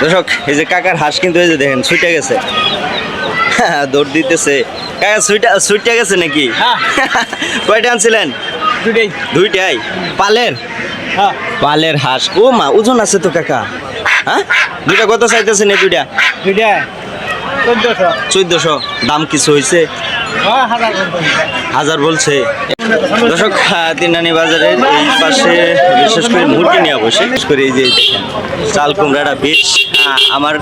দর্শক এই যে কাকার হাঁস কিন্তু এই যে দেখেন ছুটে গেছে। দৌড় দিতেছে। কাকা সুইটা সুইটে গেছে নাকি? হ্যাঁ। কয়টা আনছিলেন? দুইটাই। দুইটাই? পালের? হ্যাঁ। পালের হাঁস। ও মা ওজন আছে তো কাকা। হ্যাঁ? দুইটা কত চাইতেছেন এই দুইটা? দুটা চোদ্দশো। দাম কিছু হয়েছে হ্যাঁ হাজার বলছে। দর্শক আহ, তিননানি বাজারের এই পাশে বিশেষ করে মুরগি নিয়ে বসে। বিশেষ করে এই যে চাল কুমড়াটা বেশ আমার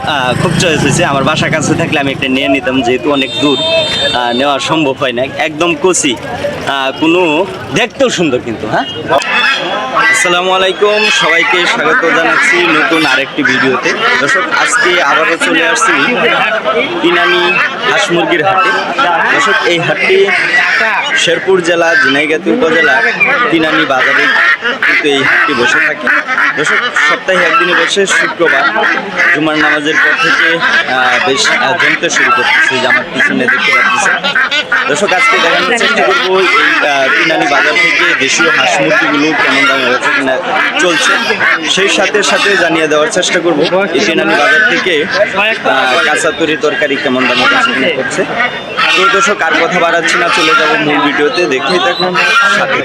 খুব চয়েস হয়েছে আমার বাসার কাছে থাকলে আমি একটা নিয়ে নিতাম যেহেতু অনেক দূর নেওয়া সম্ভব হয় না। একদম কচি কোনো দেখতেও সুন্দর কিন্তু হ্যাঁ? আসসালামু আলাইকুম, সবাইকে স্বাগত জানাচ্ছি নতুন আরেকটি ভিডিওতে। দর্শক, আজকে আবারও চলে আসছি ইনানি হাঁস মুরগির হাটে। দর্শক, এই হাটটি শেরপুর জেলা, ঝিনাইগাতি উপজেলা তিনানি বাজারে কিন্তু এই হাটটি বসে থাকে। দর্শক, সপ্তাহে একদিনে বসে, শুক্রবার জুমার নামাজের পর থেকে বেশ জমতে শুরু করতেছে, যে আমার পিছনে দেখতে পাচ্ছি দর্শক, আজকে দেখানোর চেষ্টা করব এই তিনানি বাজার থেকে দেশীয় হাঁস মুরগিগুলো কেমন দামে চলছে। সেই সাথে সাথে জানিয়ে দেওয়ার চেষ্টা করব আমি বাজার থেকে কাঁচা তরি তরকারি কেমন দামে করছে তো দর্শক, আর কথা বাড়াচ্ছি না, চলে যাব মূল ভিডিওতে। দেখেই দেখুন সাথে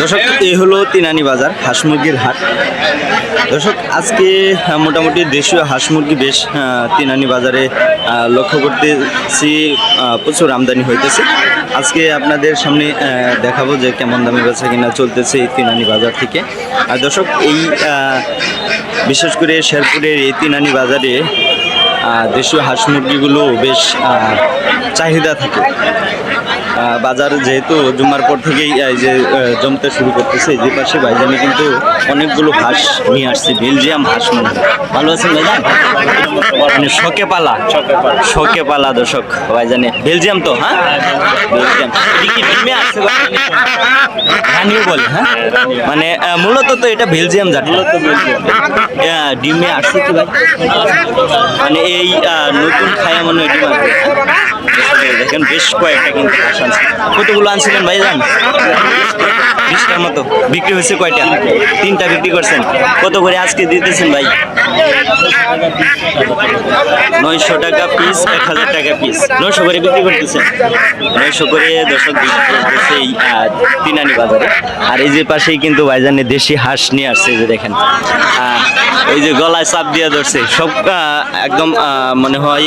দর্শক এই হলো তিনানি বাজার, হাঁস মুরগির হাট। দর্শক, আজকে মোটামুটি দেশীয় হাঁস মুরগি বেশ তিনানি বাজারে লক্ষ্য করতেছি প্রচুর আমদানি হইতেছে। আজকে আপনাদের সামনে দেখাবো যে কেমন দামে বেচা কিনা চলতেছে এই তিনানি বাজার থেকে। আর দর্শক, এই বিশেষ করে শেরপুরের এই তিনানি বাজারে দেশীয় হাঁস মুরগিগুলো বেশ চাহিদা থাকে। বাজার যেহেতু জুম্মার পর থেকেই এই যে জমতে শুরু করতেছে যে পাশে ভাইজানি কিন্তু অনেকগুলো হাঁস নিয়ে আসছে বেলজিয়াম হাঁস মনে হয়। ভালো আছেন ভাইজান? মানে শখে পালা। শখে পালা। দর্শক ভাইজানে। বেলজিয়াম তো হ্যাঁ? বেলজিয়াম। ডিমে আসছে রানিও বলে হ্যাঁ? মানে মূলত তো এটা বেলজিয়াম জাত। ডিমে আসছে কি ভাই? মানে এই নতুন খায়া মনে হয় ডিম আসবে হ্যাঁ? দেখেন বেশ কয়েকটা কিন্তু হাঁস আনছে। কতগুলো আনছিলেন ভাই জান বিশটার মতো। বিক্রি হয়েছে কয়টা? তিনটা বিক্রি করছেন। কত করে আজকে দিতেছেন ভাই? নয়শো টাকা পিস এক হাজার টাকা পিস নয়শো করে বিক্রি করতেছেন। নয়শো করে করতেছে এই তিনানি বাজারে। আর এই যে পাশেই কিন্তু ভাইজানে দেশি হাঁস নিয়ে আসছে যে দেখেন। এই যে গলায় চাপ দিয়ে ধরছে। সব একদম মনে হয়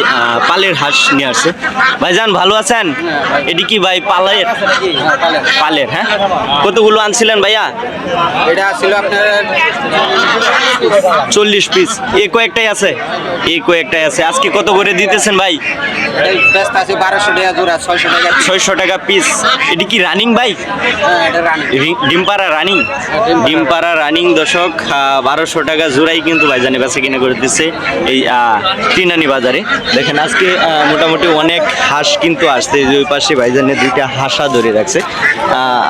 পালের হাঁস নিয়ে আসছে। ভাইজান ভালো আছেন? এটি কি ভাই পালের? পালের হ্যাঁ? কতগুলো আনছিলেন ভাইয়া? এটা ছিল আপনার চল্লিশ পিস এ কয়েকটাই আছে? এ কয়েকটাই আছে। আজকে কত করে দিতেছেন ভাই? বারোশো টাকা জোড়া ছয়শো টাকা ছয়শো টাকা পিস এটি কি রানিং ভাই? হ্যাঁ ডিমপাড়া রানিং ডিমপাড়া। রানিং দশক বারোশো টাকা জোড়াই কিন্তু ভাইজানে বেচা কিনে করে দিচ্ছে এই তিনানি বাজারে। দেখেন আজকে মোটামুটি অনেক হাঁস কিন্তু আসছে ওই পাশে ভাইজানে দুইটা হাঁসা ধরে রাখছে।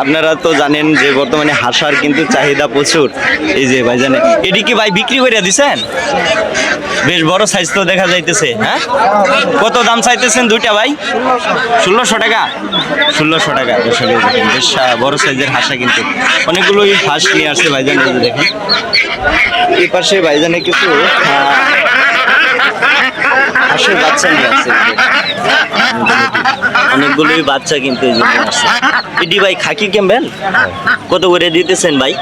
আপনারা তো জানেন যে বর্তমানে হাঁসার কিন্তু চাহিদা প্রচুর। এই যে ভাইজানে এটি কি ভাই বিক্রি করে দিছেন? বেশ বড় সাইজ তো দেখা যাইতেছে হ্যাঁ? কত দাম চাইতেছেন দুইটা ভাই? ষোলোশো টাকা। ষোলোশো টাকা বেশ বড় সাইজের হাঁসা কিন্তু। অনেকগুলোই হাঁস নিয়ে আসছে ভাইজান দেখেন। এই পাশে ভাইজানে আহ, হাঁসের বাচ্চা নিয়ে আসছে। অনেকগুলোই বাচ্চা কিন্তু এই আসছে ভাই খাকি কেমবেন কত করে দিতেছেন ভাই?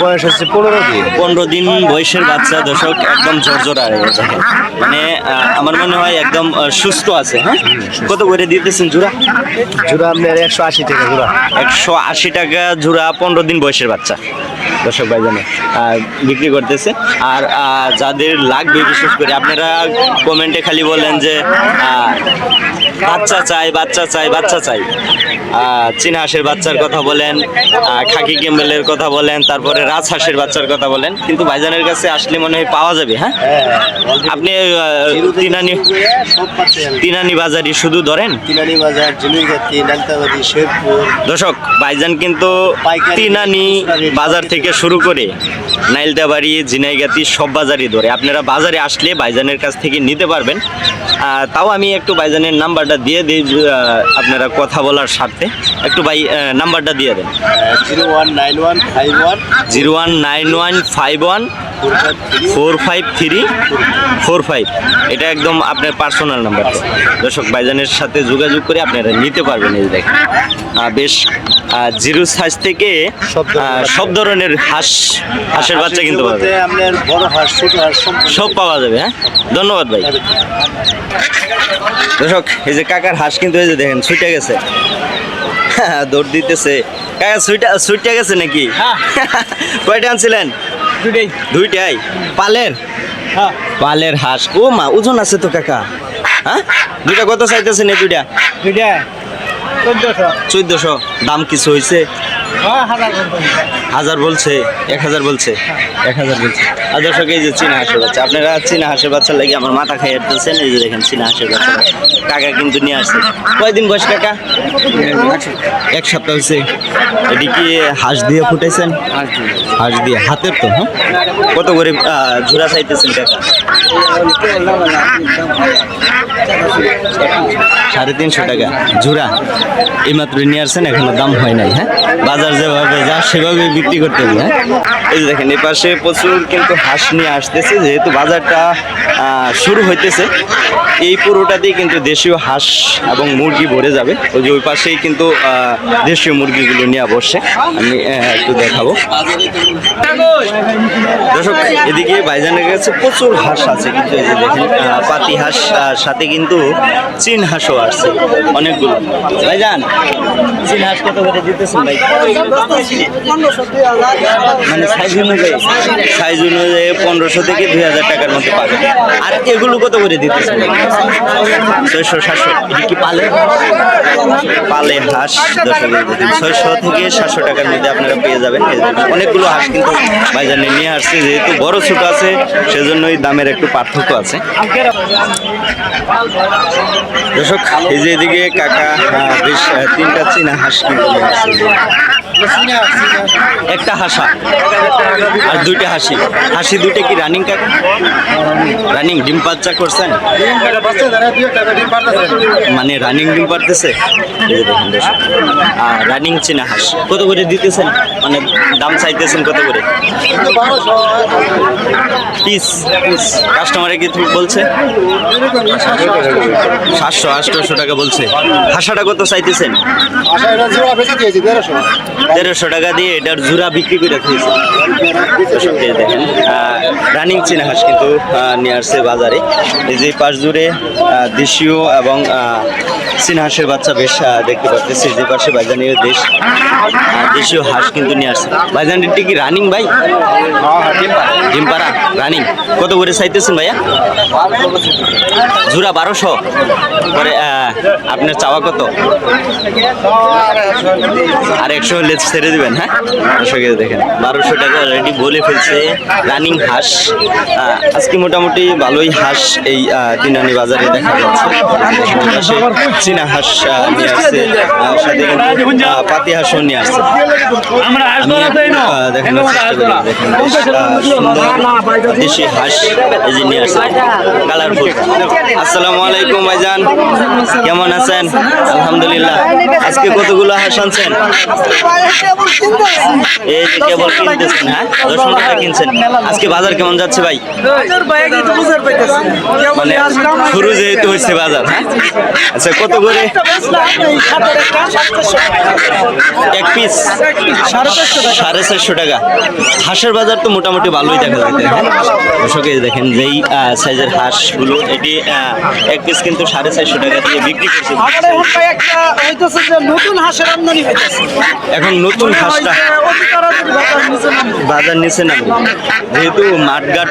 বয়স হচ্ছে পনেরো দিন। পনেরো দিন বয়সের বাচ্চা দর্শক একদম ঝরঝরা মানে আমার মনে হয় একদম সুস্থ আছে হ্যাঁ? কত করে দিতেছেন জোড়া? জোড়া আপনার একশো আশি টাকা জোড়া। একশো আশি টাকা জোড়া পনেরো দিন বয়সের বাচ্চা। দর্শক ভাইজানে আহ, বিক্রি করতেছে। আর যাদের লাগবে বিশেষ করে আপনারা কমেন্টে খালি বলেন যে বাচ্চা চাই বাচ্চা চাই বাচ্চা চাই। চীনা হাঁসের বাচ্চার কথা বলেন খাকি কেম্বেলের কথা বলেন তারপরে রাজহাঁসের বাচ্চার কথা বলেন। কিন্তু ভাইজানের কাছে আসলে মনে হয় পাওয়া যাবে হ্যাঁ? আপনি তিনানি তিনানি বাজারি শুধু ধরেন? তিনানি বাজার দর্শক ভাইজান কিন্তু তিনানি বাজার থেকে শুরু করে নাইলদাবাড়ি জিনাইগাতি সব বাজারই ধরে। আপনারা বাজারে আসলে ভাইজানের কাছ থেকে নিতে পারবেন। তাও আমি একটু ভাইজানের নাম্বারটা দিয়ে দিই আপনারা কথা বলার স্বার্থে। একটু ভাই নাম্বারটা দিয়ে দেন। Zero one nine one five one zero one nine one five one four five three four five. এটা একদম আপনার পার্সোনাল নাম্বার দর্শক ভাইজানের সাথে যোগাযোগ করে আপনারা নিতে পারবেন এই দেখেন। বেশ জিরো সাইজ থেকে সব ধরনের হাঁস হাঁসের বাচ্চা কিন্তু সব পাওয়া যাবে হ্যাঁ? ধন্যবাদ ভাই। দর্শক এই যে কাকার হাঁস কিন্তু এই যে দেখেন ছুটে গেছে। হ্যাঁ, দৌড় দিতেছে। কাকা সুইটা সুইটা গেছে নাকি? কয়টা আনছিলেন? দুটাই দুইটাই? পালের? হ্যাঁ। পালের হাঁস। ও মা ওজন আছে তো কাকা। হ্যাঁ? দুইটা কত চাইতেছেন এই দুইটা? দুইটা। চোদ্দশো। চোদ্দশো। দাম কিছু হয়েছে হ্যাঁ হাজার বলছে এক হাজার বলছে। এক হাজার বলছে। আর দর্শক এই যে চীনা হাঁসের বাচ্চা আপনারা চীনা হাঁসের বাচ্চা লাগে আমার মাথা খাইয়ে আসতেছেন এই যে দেখেন চীনা হাঁসের বাচ্চা। কাকা কিন্তু নিয়ে আসছে। কয়দিন বয়স কাকা? এক সপ্তাহ হয়েছে। এটি কি হাঁস দিয়ে ফুটেছেন? হাঁস দিয়ে। হাতের তো হ্যাঁ? কত করে ঝুরা চাইতেছেন কাকা? সাড়ে তিনশো টাকা ঝুরা। এইমাত্র নিয়ে আসছেন এখনও দাম হয় নাই হ্যাঁ? বাজার যেভাবে যা সেভাবে বিক্রি করতে হবে এই যে দেখেন, এই পাশে প্রচুর কিন্তু হাঁস নিয়ে আসতেছে, যেহেতু বাজারটা শুরু হইতেছে, এই পুরোটাতেই কিন্তু দেশীয় হাঁস এবং মুরগি ভরে যাবে। ওই যে ওই পাশেই কিন্তু দেশীয় মুরগিগুলো নিয়ে বসে। আমি একটু দেখাবো। দর্শক, এদিকে বাইজানের কাছে প্রচুর হাঁস আছে, কিন্তু এই যে দেখেন পাতি হাঁস সাথে কিন্তু চীন হাঁসও আসছে, অনেকগুলো। ভাইজান চীন হাঁস কত করে দিতেছেন ভাই। মানে সাইজ অনুযায়ী সাইজ অনুযায়ী পনেরোশো থেকে দুই হাজার টাকার মধ্যে পাবেন। আর এগুলো কত করে দিতেছেন ছয়শো, সাতশো কি পালে পালে হাঁস ছয়শো থেকে সাতশো টাকার মধ্যে আপনারা পেয়ে যাবেন। অনেকগুলো হাঁস কিন্তু ভাইজানে নিয়ে আসছে। যেহেতু বড় ছোট আছে, সেজন্যই দামের একটু পার্থক্য আছে। দর্শক, এই যে এদিকে কাকা বেশ তিনটা চীনা হাঁস কিন্তু একটা হাসা আর দুইটা হাসি। হাসি দুইটা কি রানিং কাকা রানিং ডিম বাচ্চা করছেন? মানে রানিং ডিম পারতেছে। আর রানিং চীনা হাঁস। কত করে দিতেছেন? মানে দাম চাইতেছেন কত করে? পিস পিস কাস্টমারে কি তুমি বলছে? সাতশো আটশোশো টাকা বলছে। হাসাটা কত চাইতেছেন? তেরোশো টাকা দিয়ে এটার জুরা বিক্রি করে দেখেন রানিং চীনা হাঁস কিন্তু নিয়ে আসছে বাজারে। এই যে পাশ জুড়ে দেশীয় এবং চীনা হাঁসের বাচ্চা বেশ দেখতে পাচ্ছি যে পাশে বাইজানীয় দেশ দেশীয় হাঁস কিন্তু নিয়ে আসছে। বাইজানিটি কি রানিং ভাই? ডিমপাড়া, রানিং। কত করে চাইতেছেন ভাইয়া? জোড়া বারোশো। পরে আপনার চাওয়া কত? আর একশো হলে ছেড়ে দিবেন হ্যাঁ? দর্শকের দেখেন বারোশো টাকা অলরেডি বলে ফেলছে রানিং হাঁস। আজকে মোটামুটি ভালোই হাঁস এই দিনানি বাজারে দেখা যাচ্ছে। চীনা হাঁস নিয়ে আসছে। সাথে কিন্তু পাতি হাঁসও নিয়ে আসছে। দেখেন দেশি হাঁস এই যে নিয়ে আসছে। কালারফুল। আসসালামু আলাইকুম ভাইজান। কেমন আছেন? আলহামদুলিল্লাহ। আজকে কতগুলো হাঁস আনছেন? এই যে কেবল কিনতেছেন হ্যাঁ? দশ টাকা কিনছেন। আজকে বাজার কেমন যাচ্ছে ভাই? মানে শুরু যেহেতু হচ্ছে বাজার হ্যাঁ? আচ্ছা কত করে? এক পিস? সাড়ে চারশো টাকা। হাঁসের বাজার তো মোটামুটি ভালোই দেখা যায়? দর্শকে দেখেন যেই সাইজের হাঁসগুলো এটি এক পিস কিন্তু সাড়ে চারশো টাকা দিয়ে বিক্রি করছে। নতুন হাঁসের আমদানি এখন নতুন হাঁসটা বাজার নিচে নামবে। যেহেতু মাঠঘাট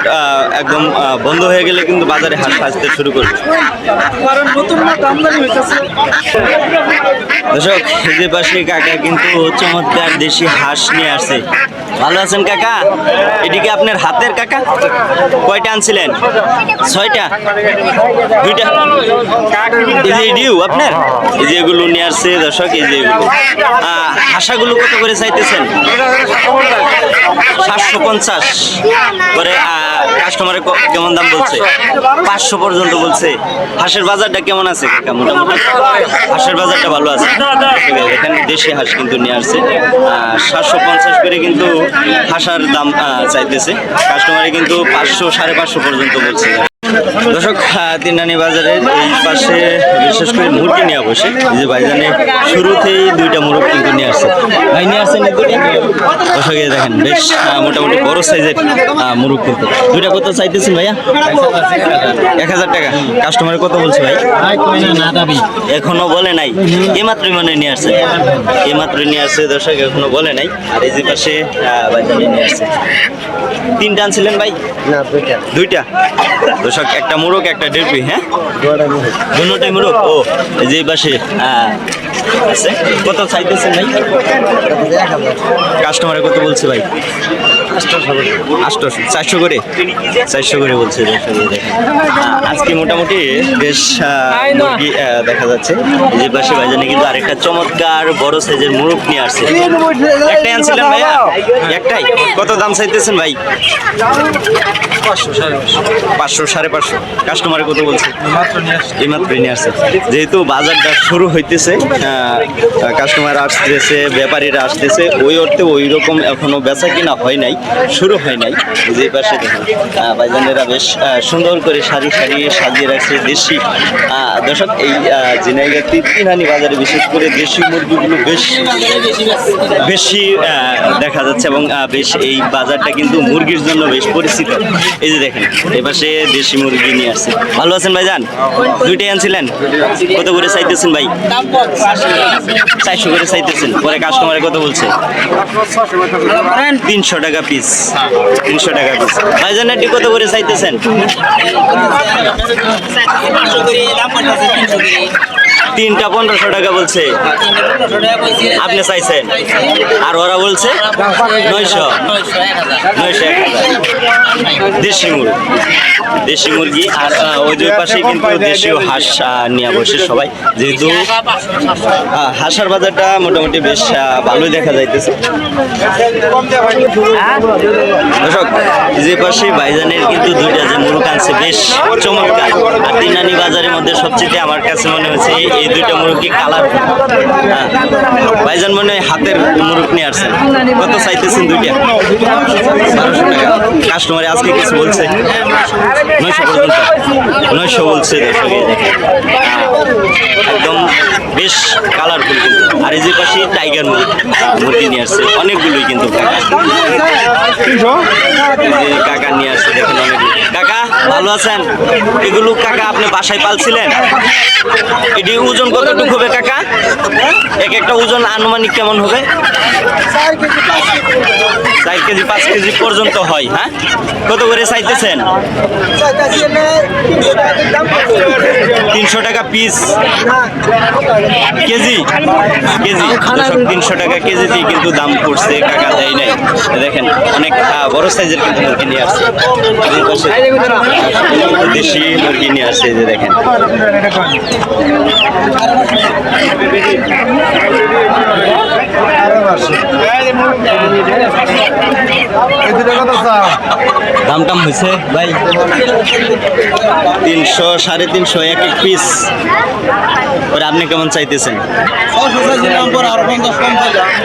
একদম বন্ধ হয়ে গেলে কিন্তু বাজারে হাঁস আসতে শুরু করবে। দর্শক যে পাশে কাকা কিন্তু চমৎকার দেশি হাঁস নিয়ে আসছে। ভালো আছেন কাকা? এদিকে আপনার হাতের কাকা? কয়টা আনছিলেন? ছয়টা? দুইটা? ডিউ আপনার? এই যে এগুলো নিয়ে আসছে দর্শক, এই যে হাঁসাগুলো কত করে চাইতেছেন? সাতশো পঞ্চাশ। করে কাস্টমারে কেমন দাম বলছে? পাঁচশো পর্যন্ত বলছে। হাঁসের বাজারটা কেমন আছে কাকা? মোটামুটি? হাঁসের বাজারটা ভালো আছে। এখানে দেশি হাঁস কিন্তু নিয়ে আসছে। সাতশো পঞ্চাশ করে কিন্তু হাঁসার দাম চাইতেছে। কাস্টমারে কিন্তু পাঁচশো সাড়ে পাঁচশো পর্যন্ত বলছে। দর্শক আহ, তিনটানি বাজারের এই পাশে বিশেষ করে মুরগি নিয়ে বসে যে ভাইজানে শুরুতেই দুইটা মুরগ কিন্তু নিয়ে আসছে। ভাই নিয়ে আসছেন দর্শক দেখেন বেশ মোটামুটি বড় সাইজের মুরগ কিন্তু। দুইটা কত চাইতেছেন ভাইয়া? এক হাজার টাকা। কাস্টমার কত বলছে ভাই? এখনও বলে নাই। এইমাত্রই মনে নিয়ে আসছে। এইমাত্র নিয়ে আসছে দর্শক এখনও বলে নাই। আর এই যে পাশে ভাইজানে নিয়ে আসছে। তিনটা আনছিলেন ভাই? না দুইটা। দুইটা? দর্শক একটা মুরগ একটা ডেরপি হ্যাঁ? দুটাই মুরগ। ও যে পাশে আছে? কত চাইতেছেন ভাই? কাস্টমারে কত বলছে ভাই? আটশো চারশো করে? চারশো করে বলছে আজকে মোটামুটি বেশ মুরগি দেখা যাচ্ছে। যে পাশে ভাইজানে কিন্তু আরেকটা চমৎকার বড় সাইজের মুরগ নিয়ে আসছে। একটাই আনছিলেন ভাইয়া? একটাই? কত দাম চাইতেছেন ভাই? পাঁচশো সাড়ে পাঁচশো। কাস্টমারে কত বলছে? এই মাত্র নিয়ে আসছে। যেহেতু বাজারটা শুরু হইতেছে কাস্টমার আসতেছে ব্যাপারীরা আসতেছে ওই অর্থে ওই রকম এখনও বেচা কিনা হয় নাই। শুরু হয় নাই। যে পাশে দেখুন আহ, ভাইজানেরা বেশ সুন্দর করে সারি সারি সাজিয়ে রাখছে দেশি দর্শক এই জিনাইগাতি তিনহানি বাজারে বিশেষ করে দেশি মুরগিগুলো বেশ বেশি দেখা যাচ্ছে এবং বেশ এই বাজারটা কিন্তু মুরগির জন্য বেশ পরিচিত। এই যে দেখেন এপাশে দেশি মুরগি নিয়ে আসছে। ভালো আছেন ভাইজান? দুইটাই আনছিলেন? কত করে চাইতেছেন ভাই? চারশো করে চাইতেছেন পরে কাস্টমারে কত বলছে? তিনশো টাকা তিনশো টাকা পিস ভাইজান এটি কত করে চাইতেছেন? তিনটা পনেরোশো টাকা বলছে। আপনি চাইছেন? আর ওরা বলছে নয়শো। নয়শো এক হাজার। দেশি মুরগি। দেশি মুরগি আর ওই দুই পাশে কিন্তু দেশীয় হাঁস নিয়ে বসে সবাই। যেহেতু হাঁসার বাজারটা মোটামুটি বেশ ভালোই দেখা যাইতেছে। দর্শক, যে পাশে বাইজানের কিন্তু দুইটা যে মুরগ আনছে, বেশ চমৎকার। আর তিনানি বাজারের মধ্যে সবচেয়ে আমার কাছে মনে হচ্ছে এই দুইটা মুরগি কালার ভাইজান মনে হয় হাতের মুরগ নিয়ে আসছেন। কত চাইতেছেন দুইটা? বারোশো টাকা। কাস্টমারে আজকে কিছু বলছে? নয়শো পর্যন্ত। নয়শো বলছে দর্শক একদম বেশ কালারফুল কিন্তু। আর এই যে পাশে টাইগার মুরগি। মুরগি নিয়ে আসছে। অনেকগুলোই কিন্তু কাকা নিয়ে আসছে, দেখুন অনেকগুলো। কাকা ভালো আছেন? এগুলো কাকা আপনি বাসায় পালছিলেন? এটি ওজন কতটুকু হবে কাকা? এক একটা ওজন আনুমানিক কেমন হবে? চার কেজি, পাঁচ কেজি পর্যন্ত হয় হ্যাঁ? কত করে চাইতেছেন? তিনশো টাকা পিস কেজি? কেজি। তিনশো টাকা কেজিতেই কিন্তু দাম পড়ছে, কাকা দেয় নাই। দেখেন, অনেক বড় সাইজের কিন্তু মুরগি নিয়ে আসছে। দেশি মুরগি নিয়ে আসছে যে দেখেন। হয়েছে ভাই। তিনশো, সাড়ে তিনশো, এক এক পিস আপনি কেমন চাইতেছেন?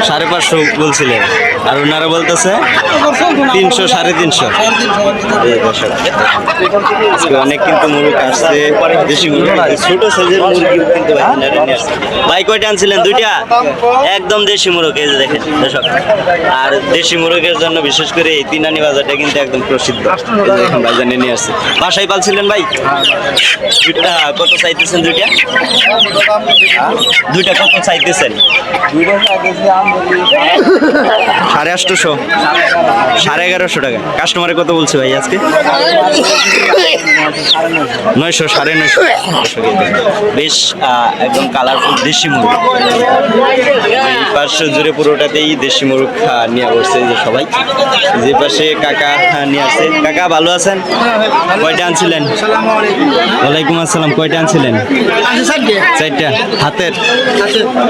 সাড়ে পাঁচশো বলছিলেন। আর ওনারা বলতেছে, তিনশো, সাড়ে তিনশো। অনেক কিন্তু মুরগ আসছে। দেশি ছোট সাইজের মুরগি কিন্তু ভাই কয়টা আনছিলেন? দুইটা? একদম দেশি মুরগ যে দেখেন দর্শক আর দেশি মুরগের জন্য বিশেষ করে এই তিনানি বাজারটা কিন্তু একদম প্রসিদ্ধ। এখন বাজারে নিয়ে আসছে। বাসায় পালছিলেন ভাই? কত চাইতেছেন দুইটা দুইটা কত চাইতেছেন? সাড়ে আটশোশো সাড়ে এগারোশো টাকা। কাস্টমারে কত বলছে ভাই আজকে? নয়শো সাড়ে নয়শো। বেশ একদম কালারফুল দেশি মুরগ। এই পাশে জুড়ে পুরোটাতেই দেশি মুরগ নিয়ে বসছে যে সবাই। যে পাশে কাকা নিয়ে আসছে। কাকা ভালো আছেন? কয়টা আনছিলেন? ওয়ালাইকুম আসসালাম। কয়টা আনছিলেন? চারটা। হাতের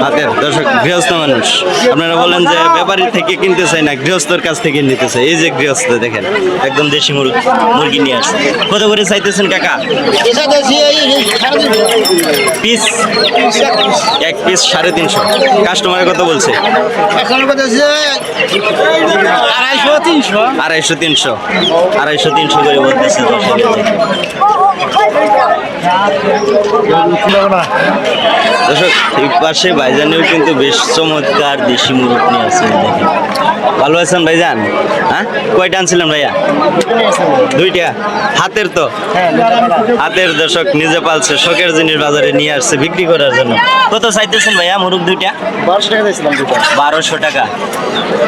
হাতের, দর্শক, গৃহস্থ মানুষ। আপনারা বলেন যে ব্যাপারী থেকে কিনতে চাই না, গৃহস্থর কাছ থেকে নিতে চাই এই যে গৃহস্থ, দেখেন, একদম দেশি মুরগি মুরগি নিয়ে আসছে। কত করে চাইতেছেন কাকা? পিস এক পিস সাড়ে তিনশো। কাস্টমারের কথা বলছে? আড়াইশো তিনশো। আড়াইশো তিনশো। আড়াইশো তিনশো করে বলতেছে। দর্শক এই পাশে বাইজানেও কিন্তু বেশ চমৎকার দেশি মুরগ আছে দেখেন। ভালো আছেন ভাইজান? হ্যাঁ? কয়টা আনছিলেন ভাইয়া? দুইটা। হাতের তো? হাতের দর্শক নিজে পালছে শখের জিনিস বাজারে নিয়ে আসছে বিক্রি করার জন্য। কত চাইতেছেন ভাইয়া মুরগ দুইটা? বারোশো টাকা দিয়েছিলাম দুটো বারোশো টাকা।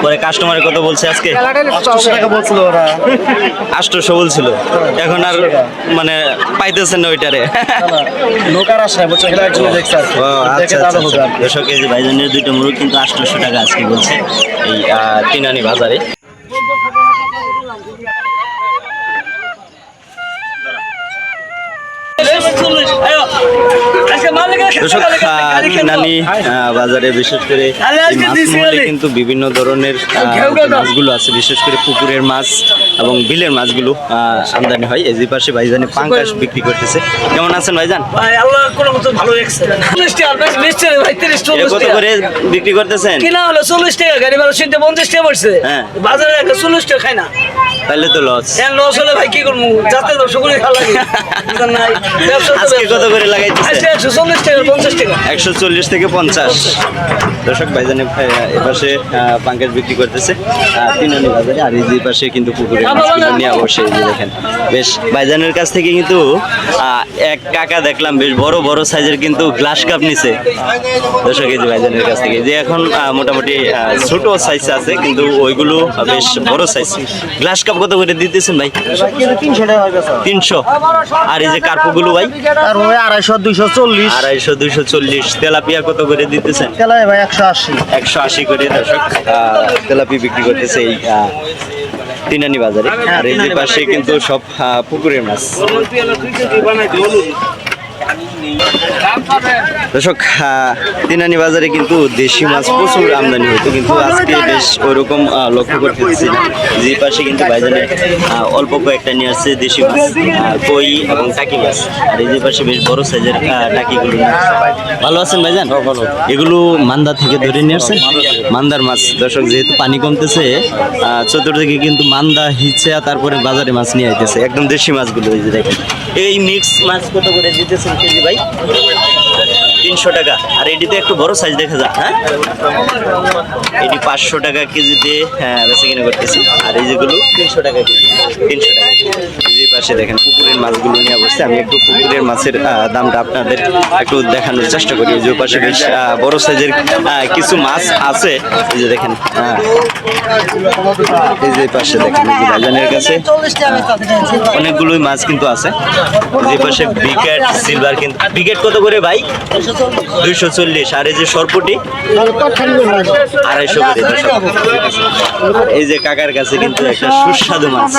পরে কাস্টমারে কত বলছে আজকে? আটশো টাকা বলছিল ওরা। আষ্টশো বলছিল। এখন আর মানে পাইতেছেন না ওইটারে। লোকার আশায় বলছে একজন দেখছে আচ্ছা আচ্ছা। দর্শক এই যে ভাইজানের দুইটা মুরগ কিন্তু আষ্টশো টাকা আজকে বলছে। এই তিনানি বাজারে। বাজারে বিশেষ করে মাছ কিন্তু বিভিন্ন ধরনের মাছগুলো আছে, বিশেষ করে পুকুরের মাছ এবং বিলের মাছগুলো আমদানি হয়। এই যে পাশে ভাইজানে পাঙ্কাশ বিক্রি করতেছে। কেমন আছেন ভাইজান? ভালো কত করে বিক্রি করতেছেন? কিনা হলো চল্লিশ টাকা গাড়ি ভাড়া শুনতে পঞ্চাশ টাকা পড়ছে। হ্যাঁ। বাজারে একটা চল্লিশ টাকা খাই না। তাহলে তো লস এখন লস হলে ভাই কি করব? যাতে ব্যবসা করে খাওয়া লাগে। আজকে কত করে লাগাইতেছে? আজকে একশো চল্লিশ টাকা পঞ্চাশ টাকা। একশো চল্লিশ থেকে পঞ্চাশ। দর্শক ভাইজানে এপাশে পাঙ্কাশ বিক্রি করতেছে। তিনানি বাজারে আর এই পাশে কিন্তু পুকুরের মাছগুলো নিয়ে অবশ্যই দেখেন। বেশ ভাইজানের কাছ থেকে কিন্তু আহ, এক কাকা দেখলাম বেশ বড় বড় সাইজের কিন্তু গ্লাস কাপ নিছে। এই যে ভাইজানের কাছ থেকে। যে এখন আহ, মোটামুটি ছোট সাইজ আছে কিন্তু ওইগুলো বেশ বড় সাইজ গ্লাস কাপ কত করে দিতেছেন ভাই? তিনশো। টাকা তিনশো আর এই যে কার্পুগুলো ভাই? আড়াইশো দুইশো চল্লিশ। আড়াইশো দুইশো চল্লিশ তেলাপিয়া কত করে দিতেছেন? ভাই একশো আশি। একশো আশি করে দর্শক। তেলাপি বিক্রি করতেছে এই তিনানি বাজারে। আর এই পাশে কিন্তু সব পুকুরের মাছ। দর্শক তিনানি বাজারে কিন্তু দেশি মাছ প্রচুর আমদানি হতো কিন্তু আজকে বেশ ওইরকম আহ, লক্ষ্য করতেছি যে পাশে কিন্তু আহ, অল্প কয়েকটা নিয়ে আসছে দেশি মাছ কই এবং টাকি মাছ। আর এই যে পাশে বেশ বড় সাইজের টাকিগুলো ভালো আছেন ভাইজান? এগুলো মান্দা থেকে ধরে নিয়ে আসছেন? মান্দার মাছ। দর্শক যেহেতু পানি কমতেছে আহ, চতুর্দিকে কিন্তু মান্দা হিচা তারপরে বাজারে মাছ নিয়ে আইতেছে। একদম দেশি মাছগুলো এই যে দেখেন। এই মিক্স মাছ কত করে দিতেছেন? কেজি ভাই। তিনশো টাকা। আর এটিতে একটু বড় সাইজ দেখা যায় হ্যাঁ? এটি পাঁচশো টাকা কেজিতে হ্যাঁ বেচা কিনা করতেছি। আর এই যেগুলো তিনশো টাকা কেজি, তিনশো টাকা পাশে দেখেন, পুকুরের মাছগুলো নিয়ে বসছে। আমি একটু পুকুরের মাছের দামটা আপনাদের একটু দেখানোর চেষ্টা করি। যে পাশে বেশ বড় সাইজের কিছু মাছ আছে। এই যে দেখেন হ্যাঁ। এই যে পাশে দেখেন ভাইজানের কাছে অনেকগুলোই মাছ কিন্তু আছে। যে পাশে বিকেট সিলভার কিন্তু বিকেট কত করে ভাই? দুইশো চল্লিশ আর এই যে সরপুটি? আড়াইশো করে এই যে কাকার কাছে কিন্তু একটা সুস্বাদু মাছ।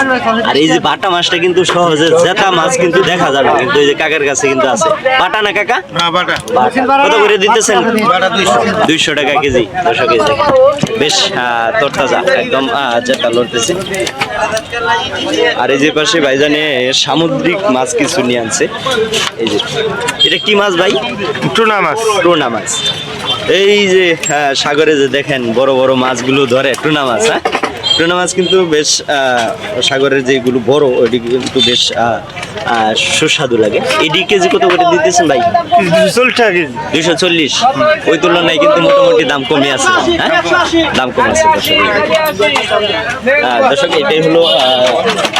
আর এই যে বাটা মাছটা কিন্তু সহজে জেতা মাছ কিন্তু দেখা যাবে। কিন্তু এই যে কাকার কাছে কিন্তু আছে। বাটা না কাকা? কত করে দিতেছেন? দুইশো। টাকা কেজি দুশো কেজি। বেশ তরতাজা একদম জেতা লড়তেছে। আর এই যে পাশে ভাইজানে সামুদ্রিক মাছ কিছু নিয়ে আনছে। এই যে এটা কি মাছ ভাই? টুনা মাছ টুনা মাছ এই যে সাগরে যে দেখেন বড় বড় মাছগুলো ধরে টুনা মাছ হ্যাঁ? টুনা মাছ কিন্তু বেশ সাগরের যেগুলো বড় ওইটি কিন্তু বেশ সুস্বাদু লাগে। এডি কেজি কত করে দিতেছেন ভাই? চল্লিশ। টাকা চল্লিশ? ওই তুলনায় কিন্তু মোটামুটি দাম কমে আছে হ্যাঁ? দাম কম আছে দর্শক। এটাই হলো আহ,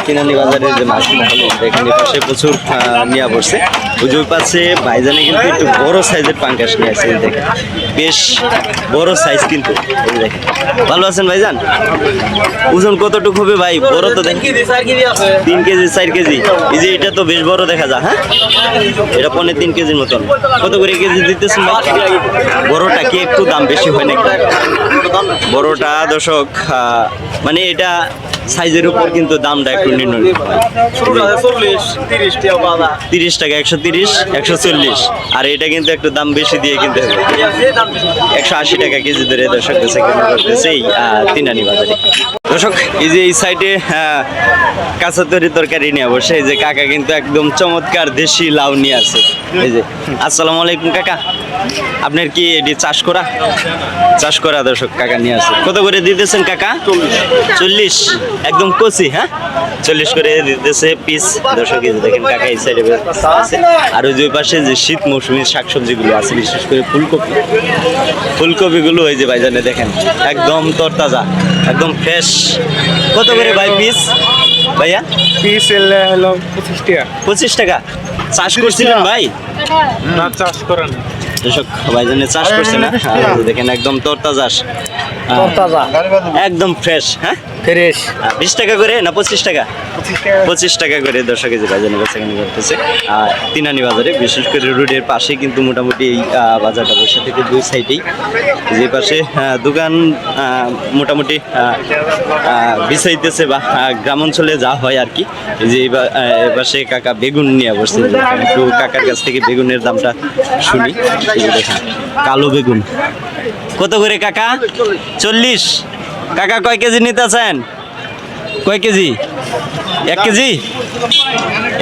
কিনানি বাজারের যে মাছ মহল এখানে পাশে প্রচুর নিয়ে বসছে ওই পাশে ভাইজানে কিন্তু একটু বড় সাইজের পাঙ্কাশ নিয়ে এই দেখেন। বেশ বড় সাইজ কিন্তু দেখেন। ভালো আছেন ভাইজান? ওজন কতটুকু হবে ভাই? বড় তো আছে তিন কেজি, চার কেজি। এই যে এটা তো বেশ বড় দেখা যায় হ্যাঁ? এটা পনেরো তিন কেজির মতন। কত করে কেজি দিতেছেন ভাই? বড়টা কি একটু দাম বেশি হয় নাকি? বড়টা দর্শক মানে এটা সাইজের উপর কিন্তু দামটা একটু নির্ণয় তিরিশ টাকা একশো তিরিশ একশো চল্লিশ। আর এটা কিন্তু একটু দাম বেশি দিয়ে কিনতে হবে। একশো আশি টাকা কেজি ধরে দর্শক কাছে কিনে করতেছে এই তিনানি বাজারে। দর্শক এই যে এই সাইডে কাঁচা তরি তরকারি নিয়ে বসে এই যে কাকা কিন্তু একদম চমৎকার দেশি লাউ নিয়ে আছে। এই যে আসসালামু আলাইকুম কাকা। আপনার কি এটি চাষ করা? চাষ করা দর্শক কাকা নিয়ে আছে কত করে দিতেছেন কাকা? চল্লিশ। একদম কচি হ্যাঁ? চল্লিশ করে দিতেছে পিস দর্শক দেখেন কাকা এই সাইডে আছে। আর ওই যে পাশে যে শীত মৌসুমী শাকসবজিগুলো আছে বিশেষ করে ফুলকপি। ফুলকপিগুলো ওই যে ভাইজানে দেখেন একদম তরতাজা একদম ফ্রেশ কত করে ভাই পিস ভাইয়া? পিস এলে হলো পঁচিশ টাকা। পঁচিশ টাকা। চাষ করছিলেন ভাই? না চাষ করেন দর্শক জন্য চাষ করছে না দেখেন একদম তরতাজা একদম ফ্রেশ হ্যাঁ ফ্রেশ। বিশ টাকা করে না পঁচিশ টাকা? পঁচিশ টাকা। করে দর্শক এই যে বাজারে বেচাকেনি করতেছে। আর তিনানি বাজারে বিশেষ করে রোডের পাশে কিন্তু মোটামুটি এই বাজারটা বসে থেকে দুই সাইডেই। যে পাশে দোকান মোটামুটি বিছাইতেছে বা আহ, গ্রাম অঞ্চলে যা হয় আর কি। যে এই বা- আহ, পাশে কাকা বেগুন নিয়ে বসছে। একটু কাকার কাছ থেকে বেগুনের দামটা শুনি। এই কালো বেগুন। কত করে কাকা? চল্লিশ। কাকা, কয় কেজি নিতেছেন? কয় কেজি? এক কেজি?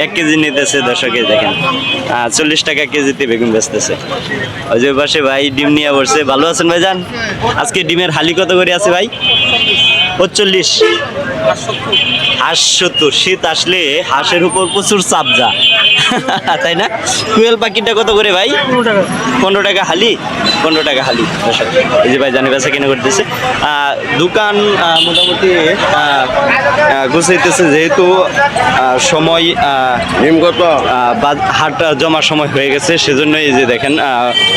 এক কেজি নিতেছে দর্শকে দেখেন। হ্যাঁ চল্লিশ টাকা কেজিতে বেগুন বেচতেছে। ওই যে পাশে ভাই ডিম নিয়ে বসছে ভালো আছেন ভাই যান আজকে ডিমের হালি কত করে আছে ভাই? পঁচল্লিশ হাঁস সত্তর। শীত আসলে হাঁসের উপর প্রচুর চাপ যা। তাই না? কুয়েল পাখিটা কত করে ভাই? পনেরো টাকা। হালি? পনেরো টাকা হালি। এই যে ভাই জানে বেচা কিনে করতেছে। দোকান মোটামুটি গুছাইতেছে যেহেতু সময় নিমগত হাট জমার সময় হয়ে গেছে সেজন্য এই যে দেখেন আহ,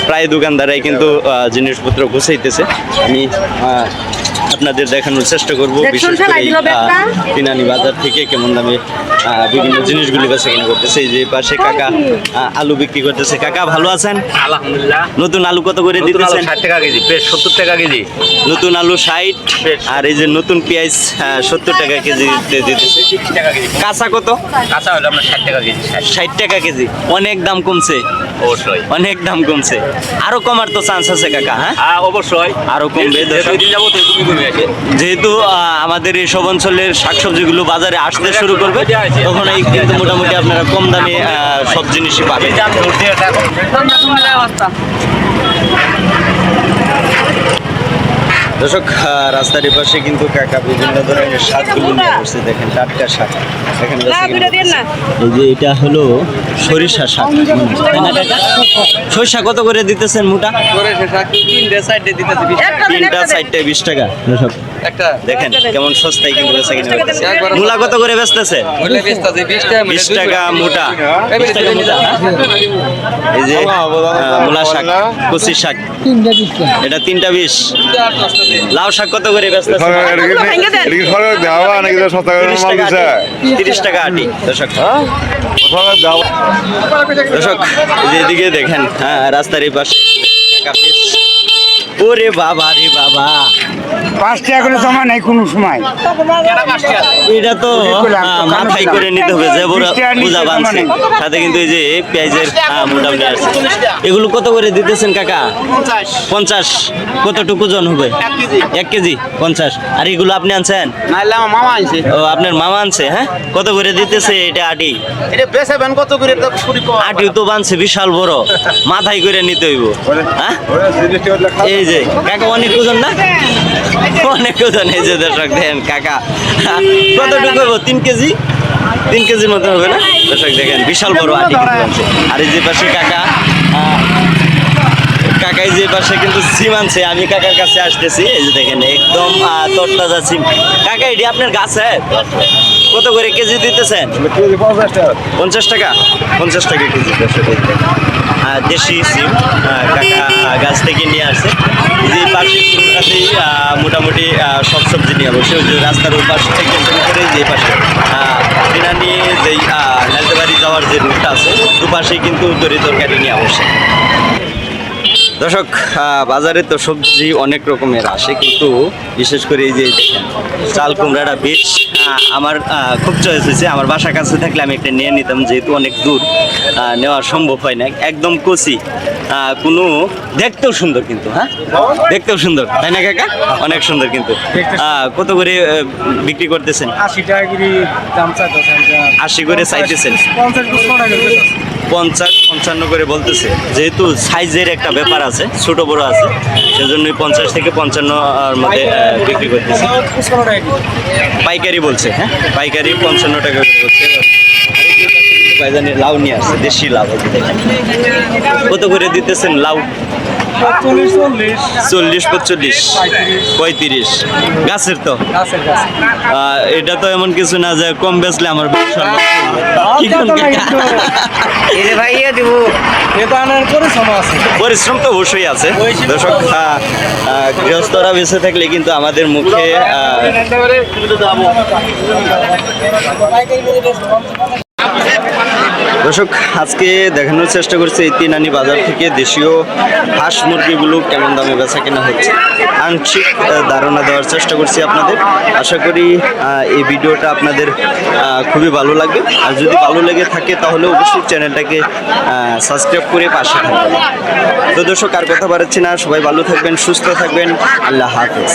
প্রায় দোকানদারাই কিন্তু জিনিসপত্র গুছাইতেছে। আমি আপনাদের দেখানোর চেষ্টা করব বিশেষ করে কিনানি বাজার থেকে কেমন দামে বিভিন্ন জিনিসগুলি বেচা কিনে করতেছে। এই যে পাশে কাকা আলু বিক্রি করতেছে। কাকা ভালো আছেন? আলহামদুলিল্লাহ। নতুন আলু কত করে নতুন আলু দিতেছেন? ষাট টাকা কেজি বেশ সত্তর টাকা কেজি। নতুন আলু ষাট আর এই যে নতুন পেঁয়াজ সত্তর টাকা কেজি দিতেছে। কেজি। কাঁচা কত? কাঁচা হলো আপনার ষাট টাকা কেজি ষাট। টাকা কেজি। অনেক দাম কমছে। অবশ্যই। অনেক দাম কমছে। আরও কমার তো চান্স আছে কাকা হ্যাঁ? হ্যাঁ অবশ্যই। আরও কমবে দুই দিন যাব তো তুমি কমে। যেহেতু আমাদের এই সব অঞ্চলের শাকসবজিগুলো বাজারে আসতে শুরু করবে, তখন এই কিন্তু মোটামুটি আপনারা কম দামে সব জিনিসই পাবেন। দর্শক রাস্তার পাশে কিন্তু কাকা বিভিন্ন ধরনের শাকগুলো নিয়ে বসছে। দেখেন টাটকা শাক এখানে এই যে এটা হলো সরিষা শাক? সরিষা কত করে দিতেছেন মোটা? তিনটা সাইডে দিতেছে বিশ টাকা। তিনটা সাইডে বিশ টাকা। দর্শক একটা। দেখেন কেমন সস্তায় কিন্তু বেচা কিনে করতেছে মূলা কত করে বেচতেছে? বিশ টাকা মোটা এই বিশ টাকা মোটা। হ্যাঁ? এই যে মূলা শাক কচি শাক। এটা তিনটা বিশ। লাউ শাক কত করে বেচতেছে? তিরিশ টাকা আটি। তিরিশ টাকা আটি দর্শক। দর্শক এই এদিকে দেখেন হ্যাঁ রাস্তার এই পাশে ওরে বাবা রে বাবা। পাঁচ টাকা করে জমা নাই কোনো সময়। এটা তো করলাম, আহ, তো মাথায় করে নিতে হবে যে বড় বিশ টাকা নিচে পূজা বানছে সাথে কিন্তু এই যে পেঁয়াজের মোটামুটি আছে। এগুলো কত করে দিতেছেন কাকা? পঞ্চাশ। কতটুকু জন হবে? এক কেজি। পঞ্চাশ। আর এগুলো আপনি আনছেন? মামা আনছে। ও আপনার মামা আনছে হ্যাঁ? কত করে দিতেছে এটা আটি? এটা বেচে বেন কত করে আটিও তো বানছে বিশাল বড়। মাথায় করে নিতে হইব হ্যাঁ? এই যে কাকা অনেক ওজন না? অনেক ওজন এই যে দর্শক, দেখেন কাকা। কতটুকু হব তিন কেজি? তিন কেজির মতো হবে না? দর্শক, দেখেন, বিশাল বড় আটি আর এই যে পাশে কাকা কাকাই যে পাশে কিন্তু সিম আনছে, আমি কাকার কাছে আসতেছি। এই যে দেখেন, একদম তরতাজা সিম। কাকা, এটি আপনার গাছে? কত করে কেজি দিতেছেন? পঞ্চাশ টাকা। পঞ্চাশ টাকা কেজি দেশি সিম কাকা গাছ থেকে নিয়ে আসে যে পাশে কাছেই মোটামুটি সব সবজি নিয়ে বসে যে রাস্তার ওই পাশ থেকে শুরু করে যে পাশে বিনা নিয়ে যেই নালতেবাড়ি যাওয়ার যে রুটটা আছে দুপাশেই কিন্তু তরি তরকারি নিয়ে বসে দর্শক বাজারে তো সবজি অনেক রকমের আসে কিন্তু বিশেষ করে এই যে চাল কুমড়াটা বেশ আমার খুব চয়েস হয়েছে আমার বাসা কাছে থাকলে আমি একটা নিয়ে নিতাম যেহেতু অনেক দূর নেওয়া সম্ভব হয় না একদম কচি কোনো দেখতেও সুন্দর কিন্তু হ্যাঁ দেখতেও সুন্দর তাই না কাকা অনেক সুন্দর কিন্তু কত করে বিক্রি করতেছেন আশি টাকা করে দাম চাইতেছেন আশি করে চাইতেছেন পঞ্চাশ পঞ্চাশ, পঞ্চান্ন করে বলতেছে। যেহেতু সাইজের একটা ব্যাপার আছে, ছোট বড় আছে, সেজন্যই পঞ্চাশ থেকে পঞ্চান্ন মধ্যে বিক্রি করতেছে। পাইকারি বলছে হ্যাঁ? পাইকারি পঞ্চান্ন টাকা বলছে। লাউ নিয়ে আসছে, দেশি লাউ কত করে দিতেছেন লাউ? চল্লিশ চল্লিশ। চল্লিশ পঁচল্লিশ পঁয়ত্রিশ। গাছের তো। এটা তো এমন কিছু না যে কম বেচলে আমার পরিশ্রম তো অবশ্যই আছে। দর্শক গৃহস্থরা বেঁচে থাকলে কিন্তু আমাদের মুখে দর্শক, আজকে দেখানোর চেষ্টা করছি এই তিনানি বাজার থেকে দেশীয় হাঁস মুরগিগুলো কেমন দামে বেচা কেনা হচ্ছে। আংশিক ধারণা দেওয়ার চেষ্টা করছি আপনাদের। আশা করি এই ভিডিওটা আপনাদের খুবই ভালো লাগবে। আর যদি ভালো লেগে থাকে তাহলে অবশ্যই চ্যানেলটাকে সাবস্ক্রাইব করে পাশে থাকবেন। তো দর্শক, আর কথা বাড়াচ্ছি না। সবাই ভালো থাকবেন, সুস্থ থাকবেন। আল্লাহ হাফেজ।